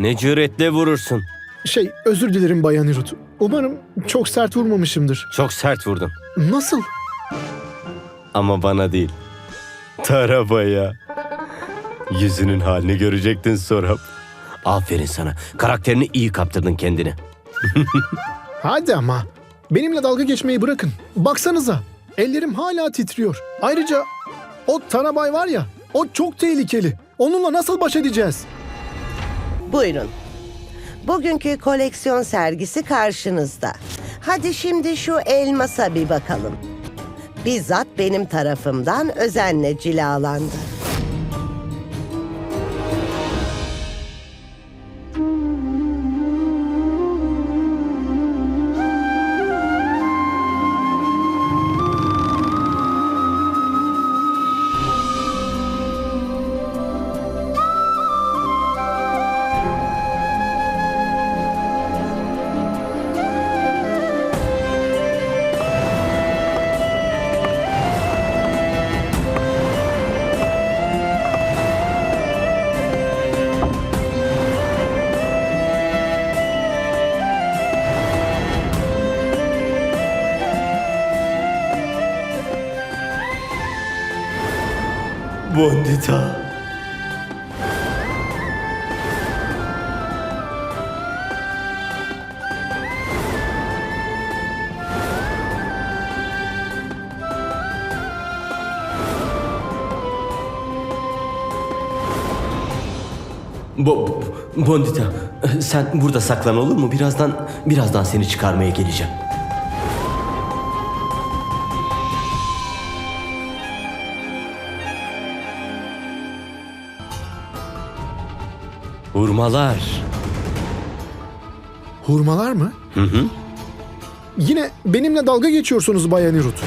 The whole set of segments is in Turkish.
Ne cüretle vurursun. Şey, özür dilerim Bayan Irut. Umarım çok sert vurmamışımdır. Çok sert vurdun. Nasıl? Ama bana değil. Tarabaya. Yüzünün halini görecektin Sorap. Aferin sana. Karakterini iyi kaptırdın kendini. Hadi ama. Benimle dalga geçmeyi bırakın. Baksanıza. Ellerim hala titriyor. Ayrıca o Tanabay var ya, o çok tehlikeli. Onunla nasıl baş edeceğiz? Buyurun. Bugünkü koleksiyon sergisi karşınızda. Hadi şimdi şu elmasa bir bakalım. Bizzat benim tarafımdan özenle cilalandı. Bondita. Bo Bondita, sen burada saklan olur mu? Birazdan birazdan seni çıkarmaya geleceğim. Hurmalar. Hurmalar mı? Hı hı. Yine benimle dalga geçiyorsunuz Bayan Irut.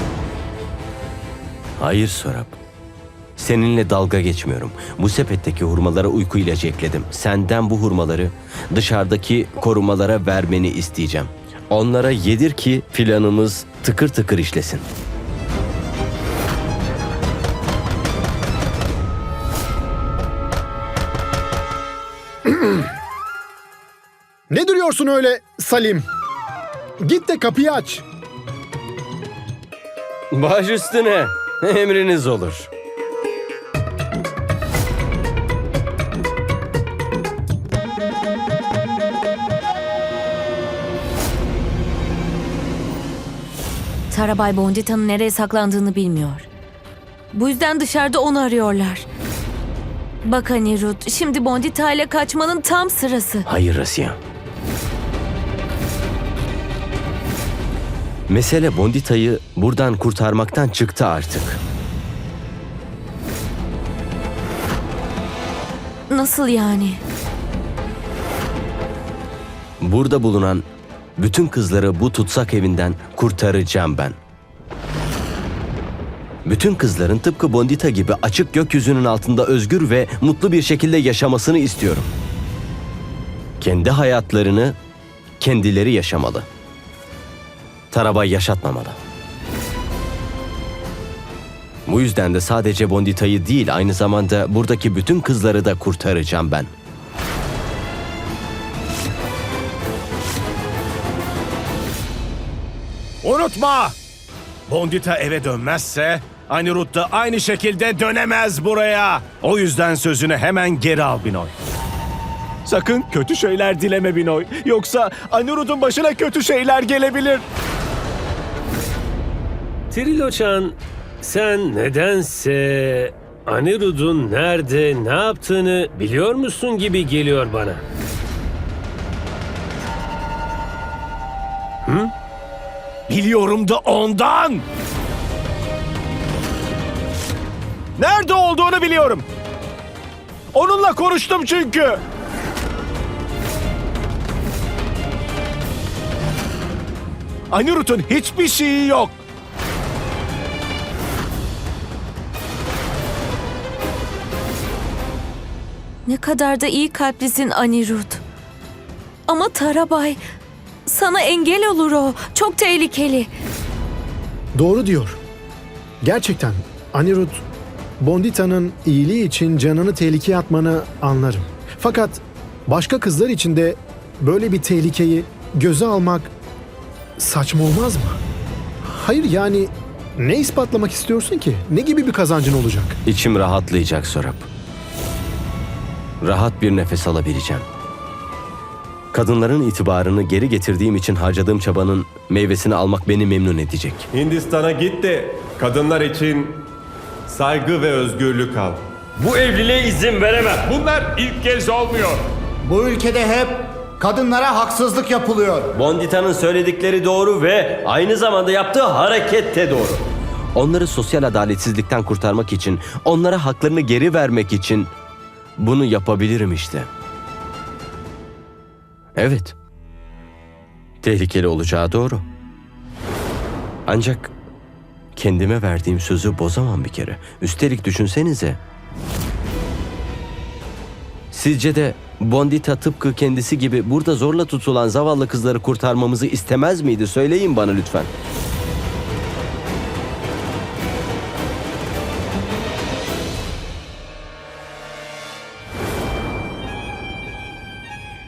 Hayır Sorap. Seninle dalga geçmiyorum. Bu sepetteki hurmalara uyku ilacı ekledim. Senden bu hurmaları dışarıdaki korumalara vermeni isteyeceğim. Onlara yedir ki planımız tıkır tıkır işlesin. Ne duruyorsun öyle Salim? Git de kapıyı aç. Baş üstüne. Emriniz olur. Tarabay Bondita'nın nereye saklandığını bilmiyor. Bu yüzden dışarıda onu arıyorlar. Bak Anirudh, şimdi Bondita ile kaçmanın tam sırası. Hayır Rasya. Mesele Bondita'yı buradan kurtarmaktan çıktı artık. Nasıl yani? Burada bulunan bütün kızları bu tutsak evinden kurtaracağım ben. Bütün kızların tıpkı Bondita gibi açık gökyüzünün altında özgür ve mutlu bir şekilde yaşamasını istiyorum. Kendi hayatlarını kendileri yaşamalı. Tarabay yaşatmamalı. Bu yüzden de sadece Bondita'yı değil aynı zamanda buradaki bütün kızları da kurtaracağım ben. Unutma! Bondita eve dönmezse Anirudh da aynı şekilde dönemez buraya. O yüzden sözünü hemen geri al Binoy. Sakın kötü şeyler dileme Binoy. Yoksa Anirudh'un başına kötü şeyler gelebilir. Triloçan sen nedense Anirud'un nerede ne yaptığını biliyor musun gibi geliyor bana. Biliyorum da ondan. Nerede olduğunu biliyorum. Onunla konuştum çünkü. Anirudh'un hiçbir şeyi yok. Ne kadar da iyi kalplisin Anirudh. Ama Tarabay, sana engel olur o. Çok tehlikeli. Doğru diyor. Gerçekten Anirudh, Bondita'nın iyiliği için canını tehlikeye atmanı anlarım. Fakat başka kızlar için de böyle bir tehlikeyi göze almak saçma olmaz mı? Hayır yani ne ispatlamak istiyorsun ki? Ne gibi bir kazancın olacak? İçim rahatlayacak Sorap. Rahat bir nefes alabileceğim. Kadınların itibarını geri getirdiğim için harcadığım çabanın meyvesini almak beni memnun edecek. Hindistan'a git de kadınlar için saygı ve özgürlük al. Bu evliliğe izin veremem. Bunlar ilk kez olmuyor. Bu ülkede hep kadınlara haksızlık yapılıyor. Bondita'nın söyledikleri doğru ve aynı zamanda yaptığı hareket de doğru. Onları sosyal adaletsizlikten kurtarmak için, onlara haklarını geri vermek için bunu yapabilirim işte. Evet. Tehlikeli olacağı doğru. Ancak kendime verdiğim sözü bozamam bir kere. Üstelik düşünsenize. Sizce de Bondita tıpkı kendisi gibi burada zorla tutulan zavallı kızları kurtarmamızı istemez miydi? Söyleyin bana lütfen.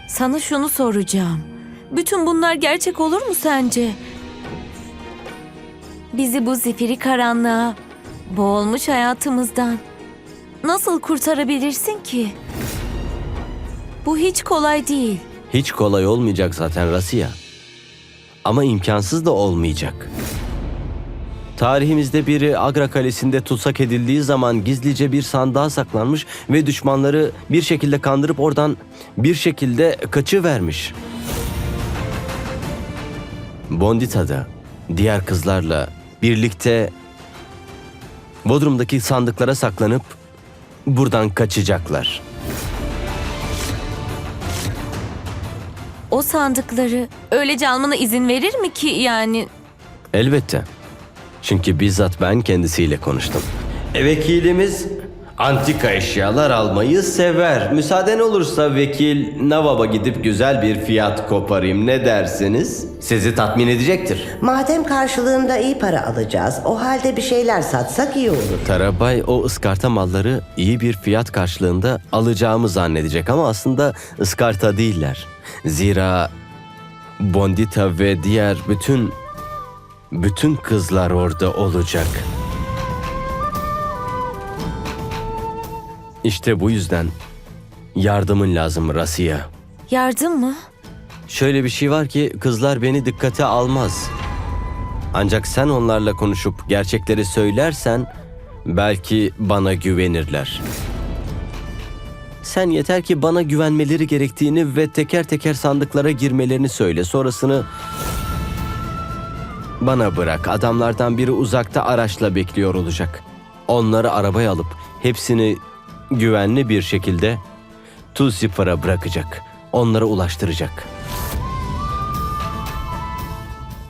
Sana şunu soracağım. Bütün bunlar gerçek olur mu sence? Bizi bu zifiri karanlığa, boğulmuş hayatımızdan nasıl kurtarabilirsin ki? Bu hiç kolay değil. Hiç kolay olmayacak zaten Rasiya. Ama imkansız da olmayacak. Tarihimizde biri Agra Kalesi'nde tutsak edildiği zaman gizlice bir sandığa saklanmış ve düşmanları bir şekilde kandırıp oradan bir şekilde kaçıvermiş. Bondita da diğer kızlarla birlikte Bodrum'daki sandıklara saklanıp buradan kaçacaklar. O sandıkları öylece almana izin verir mi ki yani? Elbette. Çünkü bizzat ben kendisiyle konuştum. Vekilimiz antika eşyalar almayı sever. Müsaaden olursa vekil Navab'a gidip güzel bir fiyat koparayım ne dersiniz? Sizi tatmin edecektir. Madem karşılığında iyi para alacağız, o halde bir şeyler satsak iyi olur. Tarabay o ıskarta malları iyi bir fiyat karşılığında alacağımı zannedecek ama aslında ıskarta değiller. Zira Bondita ve diğer bütün bütün kızlar orada olacak. İşte bu yüzden yardımın lazım Rasiya. Yardım mı? Şöyle bir şey var ki kızlar beni dikkate almaz. Ancak sen onlarla konuşup gerçekleri söylersen belki bana güvenirler. Sen yeter ki bana güvenmeleri gerektiğini ve teker teker sandıklara girmelerini söyle. Sonrasını bana bırak. Adamlardan biri uzakta araçla bekliyor olacak. Onları arabaya alıp hepsini güvenli bir şekilde Tulsipar'a bırakacak. Onlara ulaştıracak.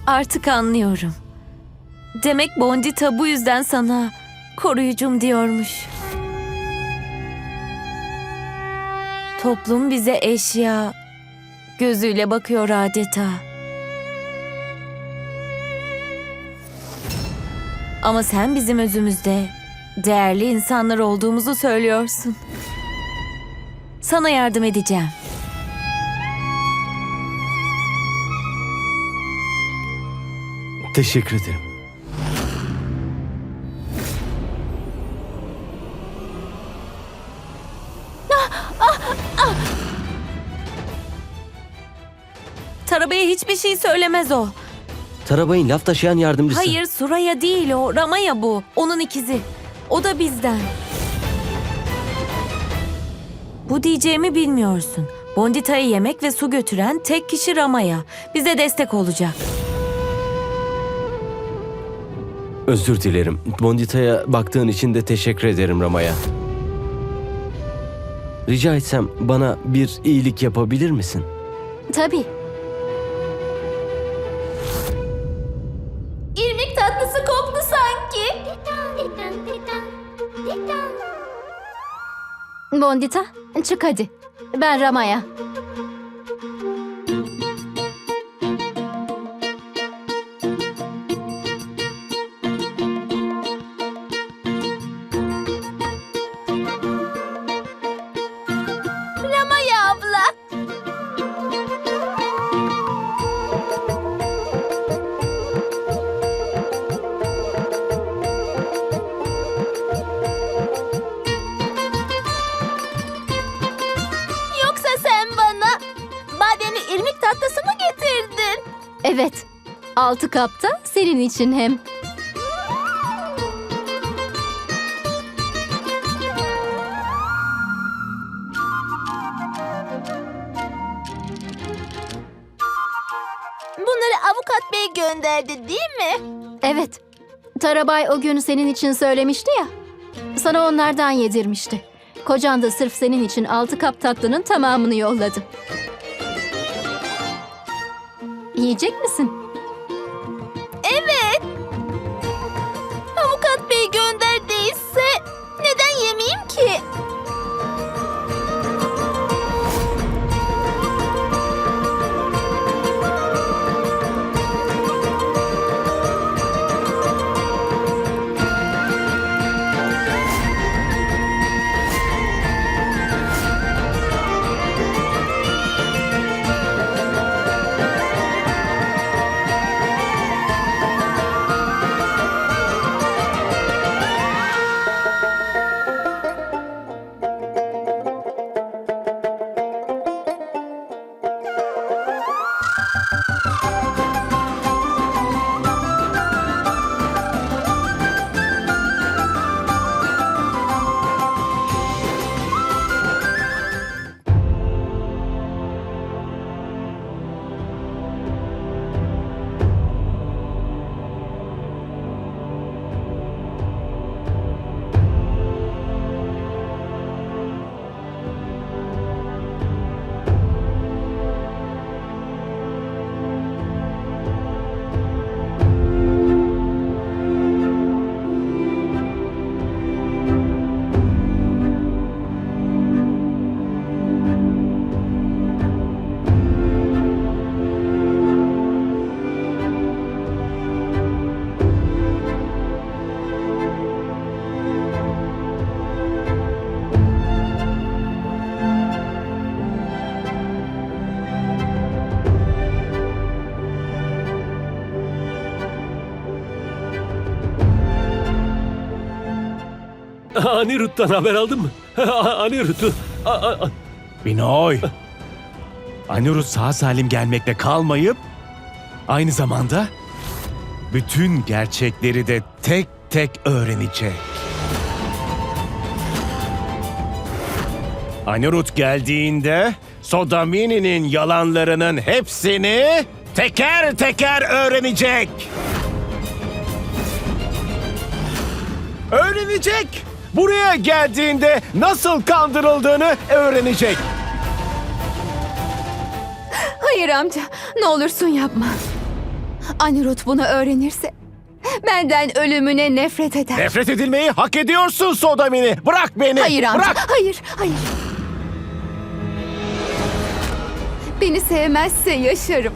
Artık anlıyorum. Demek Bondita bu yüzden sana koruyucum diyormuş. Toplum bize eşya gözüyle bakıyor adeta. Ama sen bizim özümüzde değerli insanlar olduğumuzu söylüyorsun. Sana yardım edeceğim. Teşekkür ederim. Tarabaya hiçbir şey söylemez o. Tarabay'ın laf taşıyan yardımcısı. Hayır Suraya değil o. Ramaya bu. Onun ikizi. O da bizden. Bu diyeceğimi bilmiyorsun. Bondita'ya yemek ve su götüren tek kişi Ramaya. Bize destek olacak. Özür dilerim. Bondita'ya baktığın için de teşekkür ederim Ramaya. Rica etsem bana bir iyilik yapabilir misin? Tabii. Bondita, çık hadi. Ben Rama'ya. Altı kapta senin için hem. Bunları avukat bey gönderdi değil mi? Evet. Tarabay o gün senin için söylemişti ya. Sana onlardan yedirmişti. Kocan da sırf senin için altı kap tatlının tamamını yolladı. Yiyecek misin? 去 Anirud'dan haber aldın mı? Anirud'u. A- a- a- Binoy. Anirudh sağ salim gelmekle kalmayıp aynı zamanda bütün gerçekleri de tek tek öğrenecek. Anirudh geldiğinde Sodamini'nin yalanlarının hepsini teker teker öğrenecek. Öğrenecek. Buraya geldiğinde nasıl kandırıldığını öğrenecek. Hayır amca, ne olursun yapma. Anirudh bunu öğrenirse benden ölümüne nefret eder. Nefret edilmeyi hak ediyorsun Sodamini. Bırak beni. Hayır amca, Bırak. hayır, hayır. Beni sevmezse yaşarım.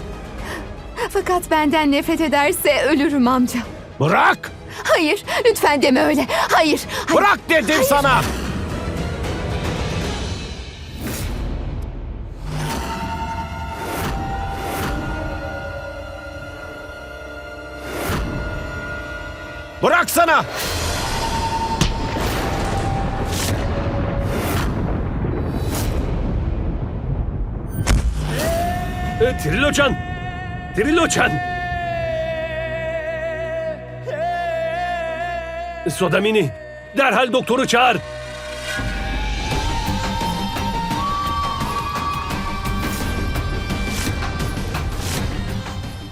Fakat benden nefret ederse ölürüm amca. Bırak. Hayır, lütfen deme öyle. Hayır, hayır. Bırak dedim sana. Bırak sana. E, Triloçan! Triloçan! Sodamini, derhal doktoru çağır.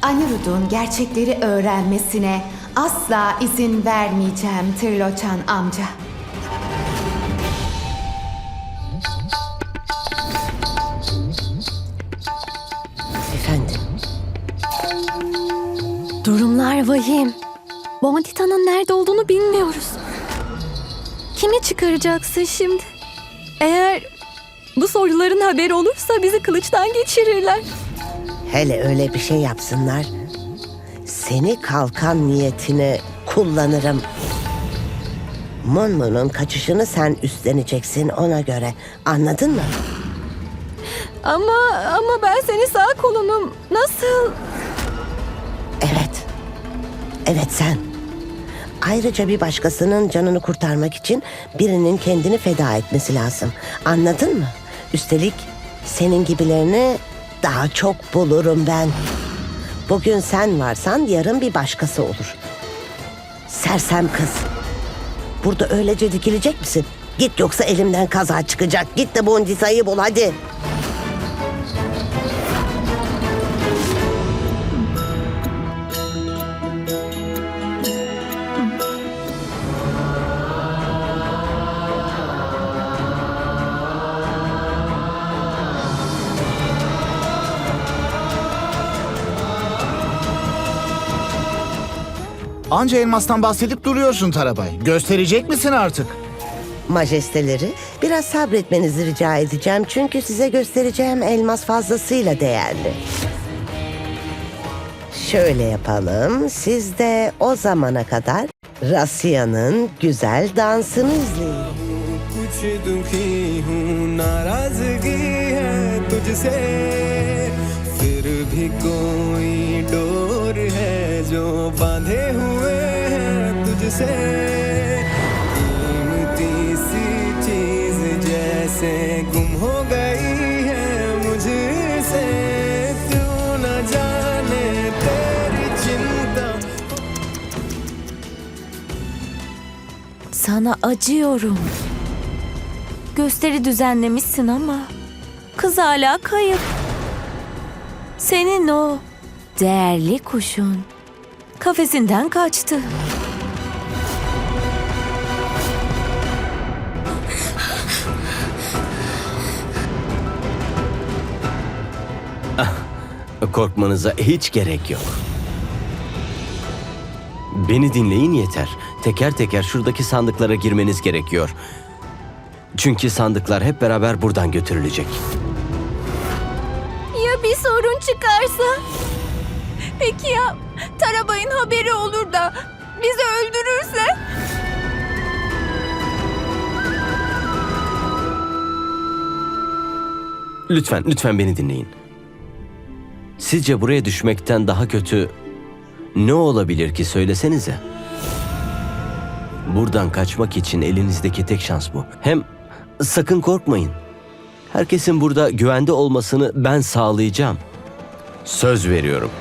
Anirudh'un gerçekleri öğrenmesine asla izin vermeyeceğim Triloçan amca. Efendim, Durumlar vahim. Bondita'nın nerede olduğunu bilmiyoruz. Kimi çıkaracaksın şimdi? Eğer bu soruların haberi olursa bizi kılıçtan geçirirler. hele öyle bir şey yapsınlar. Seni kalkan niyetine kullanırım. Monmon'un kaçışını sen üstleneceksin ona göre. Anladın mı? Ama ama ben senin sağ kolunum. Nasıl? Evet. Evet sen. Ayrıca bir başkasının canını kurtarmak için birinin kendini feda etmesi lazım. Anladın mı? Üstelik senin gibilerini daha çok bulurum ben. Bugün sen varsan yarın bir başkası olur. Sersem kız. Burada öylece dikilecek misin? Git yoksa elimden kaza çıkacak. Git de Bondita'yı bul hadi. Anca elmastan bahsedip duruyorsun Tarabay. Gösterecek misin artık? Majesteleri, biraz sabretmenizi rica edeceğim. Çünkü size göstereceğim elmas fazlasıyla değerli. Şöyle yapalım. Siz de o zamana kadar Rasya'nın güzel dansını izleyin. कुछ दुखी हूँ नाराजगी है तुझसे फिर भी कोई Sana acıyorum. Gösteri düzenlemişsin ama kız hala kayıp. Senin o değerli kuşun kafesinden kaçtı. Korkmanıza hiç gerek yok. Beni dinleyin yeter. Teker teker şuradaki sandıklara girmeniz gerekiyor. Çünkü sandıklar hep beraber buradan götürülecek. Ya bir sorun çıkarsa? Peki ya Tarabay'ın haberi olur da bizi öldürürse? Lütfen, lütfen beni dinleyin. Sizce buraya düşmekten daha kötü ne olabilir ki söylesenize? Buradan kaçmak için elinizdeki tek şans bu. Hem sakın korkmayın. Herkesin burada güvende olmasını ben sağlayacağım. Söz veriyorum.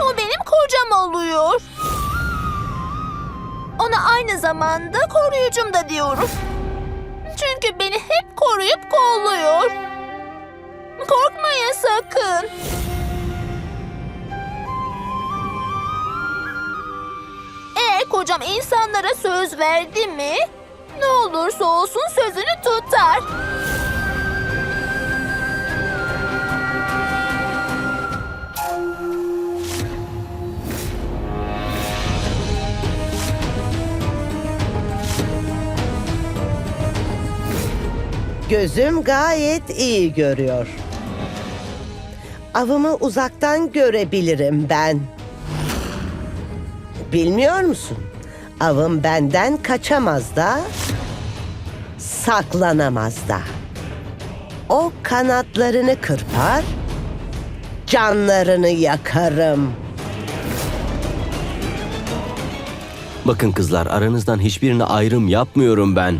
O benim kocam oluyor. Ona aynı zamanda koruyucum da diyorum. Çünkü beni hep koruyup kolluyor. Korkmayın sakın. Eğer kocam insanlara söz verdi mi, ne olursa olsun sözünü tutar. Gözüm gayet iyi görüyor. Avımı uzaktan görebilirim ben. Bilmiyor musun? Avım benden kaçamaz da, saklanamaz da. O kanatlarını kırpar, canlarını yakarım. Bakın kızlar aranızdan hiçbirine ayrım yapmıyorum ben.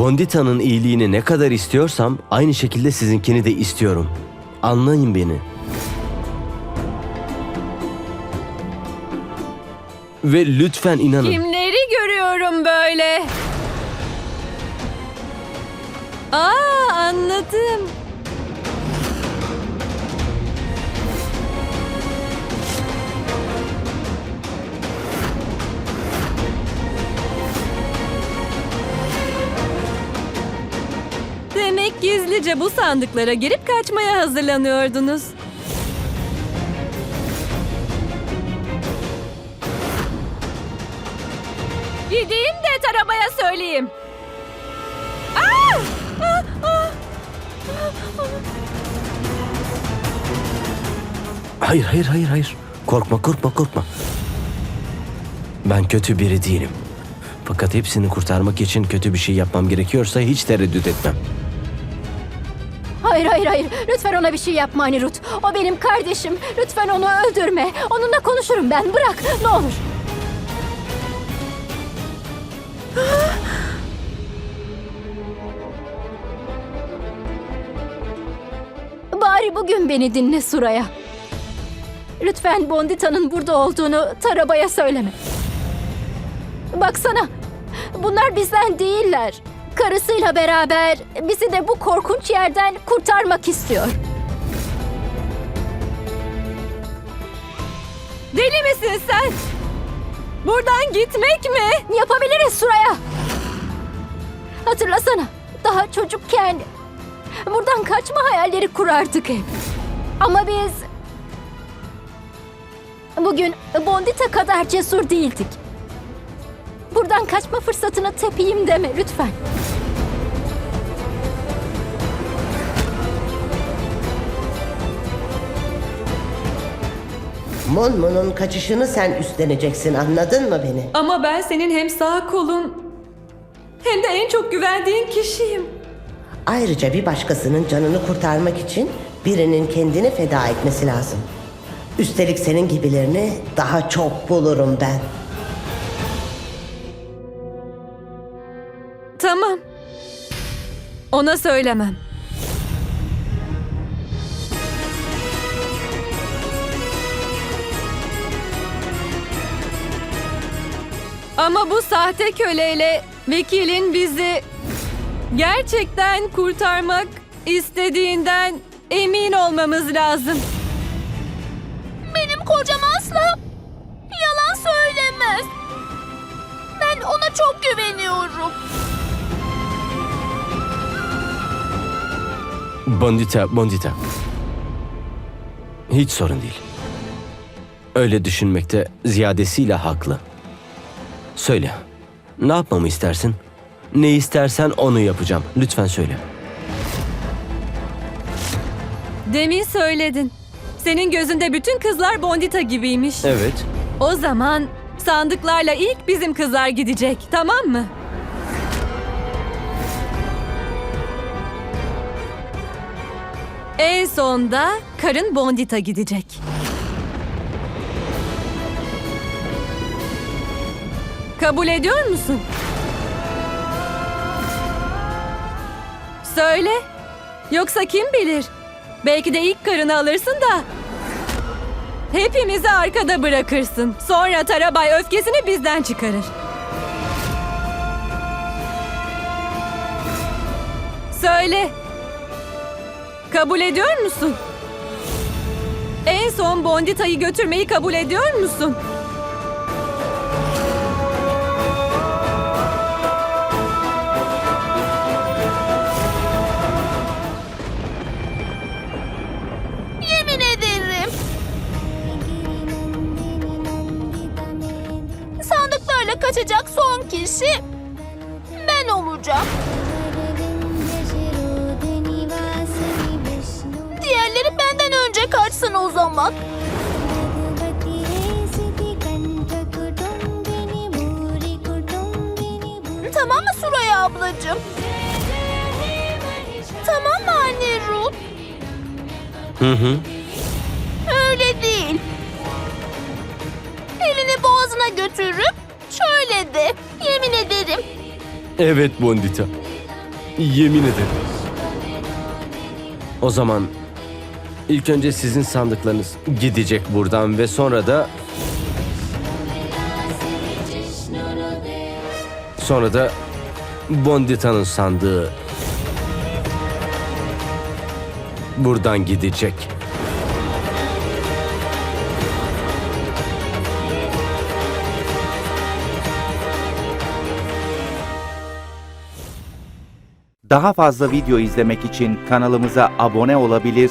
Bondita'nın iyiliğini ne kadar istiyorsam aynı şekilde sizinkini de istiyorum. Anlayın beni. Ve lütfen inanın. Kimleri görüyorum böyle? Aa anladım. Demek gizlice bu sandıklara girip kaçmaya hazırlanıyordunuz. Gideyim de arabaya söyleyeyim. Hayır hayır hayır hayır. Korkma korkma korkma. Ben kötü biri değilim. Fakat hepsini kurtarmak için kötü bir şey yapmam gerekiyorsa hiç tereddüt etmem. Hayır hayır hayır. Lütfen ona bir şey yapma Anirut. O benim kardeşim. Lütfen onu öldürme. Onunla konuşurum ben. Bırak ne olur. Bari bugün beni dinle Suraya. Lütfen Bondita'nın burada olduğunu Taraba'ya söyleme. Baksana, bunlar bizden değiller. Karısıyla beraber bizi de bu korkunç yerden kurtarmak istiyor. Deli misin sen? Buradan gitmek mi? Yapabiliriz Suraya. Hatırlasana, daha çocukken buradan kaçma hayalleri kurardık hep. Ama biz bugün Bondita kadar cesur değildik. Buradan kaçma fırsatını tepeyim deme lütfen. Monmon'un kaçışını sen üstleneceksin anladın mı beni? Ama ben senin hem sağ kolun hem de en çok güvendiğin kişiyim. Ayrıca bir başkasının canını kurtarmak için birinin kendini feda etmesi lazım. Üstelik senin gibilerini daha çok bulurum ben. Ona söylemem. Ama bu sahte köleyle vekilin bizi gerçekten kurtarmak istediğinden emin olmamız lazım. Benim kocam asla yalan söylemez. Ben ona çok güveniyorum. Bondita, Bondita. Hiç sorun değil. Öyle düşünmekte ziyadesiyle haklı. Söyle, ne yapmamı istersin? Ne istersen onu yapacağım. Lütfen söyle. Demin söyledin. Senin gözünde bütün kızlar Bondita gibiymiş. Evet. O zaman sandıklarla ilk bizim kızlar gidecek, tamam mı? En sonda karın Bondita gidecek. Kabul ediyor musun? Söyle. Yoksa kim bilir? Belki de ilk karını alırsın da Hepimizi arkada bırakırsın. Sonra Tarabay öfkesini bizden çıkarır. Söyle. Kabul ediyor musun? En son Bondita'yı götürmeyi kabul ediyor musun? Yemin ederim. Sandıklarla kaçacak son kişi ben olacağım. Kaçsın o zaman. Tamam mı Suraya ablacığım? Tamam mı anne Ruth? Hı hı. Öyle değil. Elini boğazına götürüp şöyle de yemin ederim. Evet Bondita. Yemin ederim. O zaman ilk önce sizin sandıklarınız gidecek buradan ve sonra da sonra da Bondita'nın sandığı buradan gidecek. Daha fazla video izlemek için kanalımıza abone olabilir,